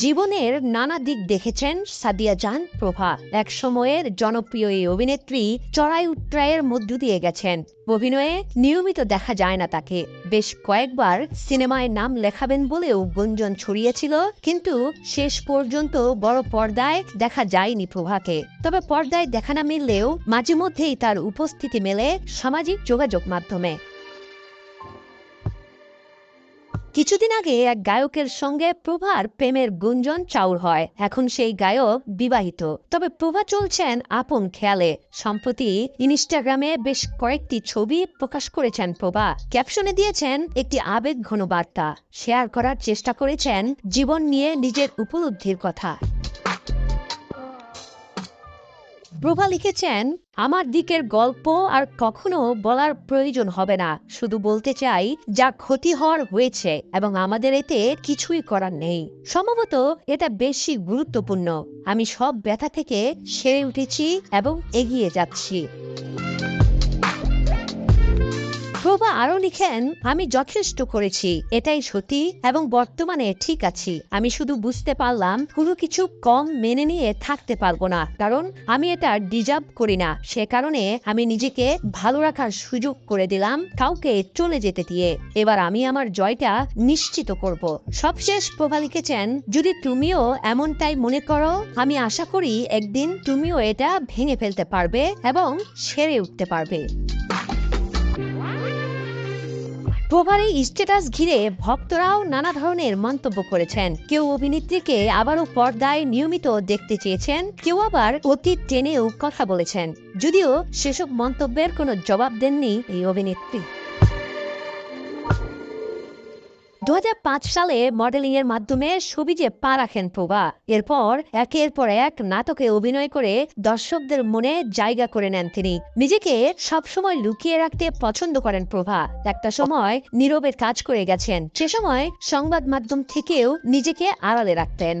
জীবনের নানা দিক দেখেছেন সাদিয়া জান প্রভা। এক সময়ের জনপ্রিয় এই অভিনেত্রী চড়াই উত্তরায়ের মধ্য দিয়ে গেছেন। অভিনয়ে নিয়মিত দেখা যায় না তাকে। বেশ কয়েকবার সিনেমায় নাম লেখাবেন বলেও গুঞ্জন ছড়িয়েছিল, কিন্তু শেষ পর্যন্ত বড় পর্দায় দেখা যায়নি প্রভাকে। তবে পর্দায় দেখা না মিললেও মাঝে মধ্যেই তার উপস্থিতি মেলে সামাজিক যোগাযোগ মাধ্যমে। কিছুদিন আগে এক গায়কের সঙ্গে প্রভার প্রেমের গুঞ্জন চাউর হয়। এখন সেই গায়ক বিবাহিত। তবে প্রভা চলছেন আপন খেয়ালে। সম্প্রতি ইনস্টাগ্রামে বেশ কয়েকটি ছবি প্রকাশ করেছেন প্রভা। ক্যাপশনে দিয়েছেন একটি আবেগ ঘন বার্তা। শেয়ার করার চেষ্টা করেছেন জীবন নিয়ে নিজের উপলব্ধির কথা। প্রভা লিখেছেন, আমার দিকের গল্প আর কখনো বলার প্রয়োজন হবে না। শুধু বলতে চাই, যা ক্ষতি হওয়ার হয়েছে এবং আমাদের এতে কিছুই করার নেই। সম্ভবত এটা বেশি গুরুত্বপূর্ণ। আমি সব ব্যথা থেকে সেরে উঠেছি এবং এগিয়ে যাচ্ছি। প্রভা আরও লিখেন, আমি যথেষ্ট করেছি, এটাই সত্যি এবং বর্তমানে ঠিক আছি। আমি শুধু বুঝতে পারলাম, কোনো কিছু কম মেনে নিয়ে থাকতে পারব না, কারণ আমি এটা ডিজার্ভ করি না। সে কারণে আমি নিজেকে ভালো রাখার সুযোগ করে দিলাম কাউকে চলে যেতে দিয়ে। এবার আমি আমার জয়টা নিশ্চিত করব। সবশেষ প্রভা লিখেছেন, যদি তুমিও এমনটাই মনে করো, আমি আশা করি একদিন তুমিও এটা ভেঙে ফেলতে পারবে এবং সেরে উঠতে পারবে। প্রভার এই স্ট্যাটাস ঘিরে ভক্তরাও নানা ধরনের মন্তব্য করেছেন। কেউ অভিনেত্রীকে আবারও পর্দায় নিয়মিত দেখতে চেয়েছেন, কেউ আবার অতীত টেনেও কথা বলেছেন। যদিও সেসব মন্তব্যের কোনো জবাব দেননি এই অভিনেত্রী। দু হাজার পাঁচ সালে মডেলিং এর মাধ্যমে সবিজে পা রাখেন প্রভা, এরপর একের পর এক নাটকে অভিনয় করে দর্শকদের মনে জায়গা করে নেন তিনি। নিজেকে সবসময় লুকিয়ে রাখতে পছন্দ করেন প্রভা। একটা সময় নীরবের কাজ করে গেছেন। সে সময় সংবাদ মাধ্যম থেকেও নিজেকে আড়ালে রাখতেন।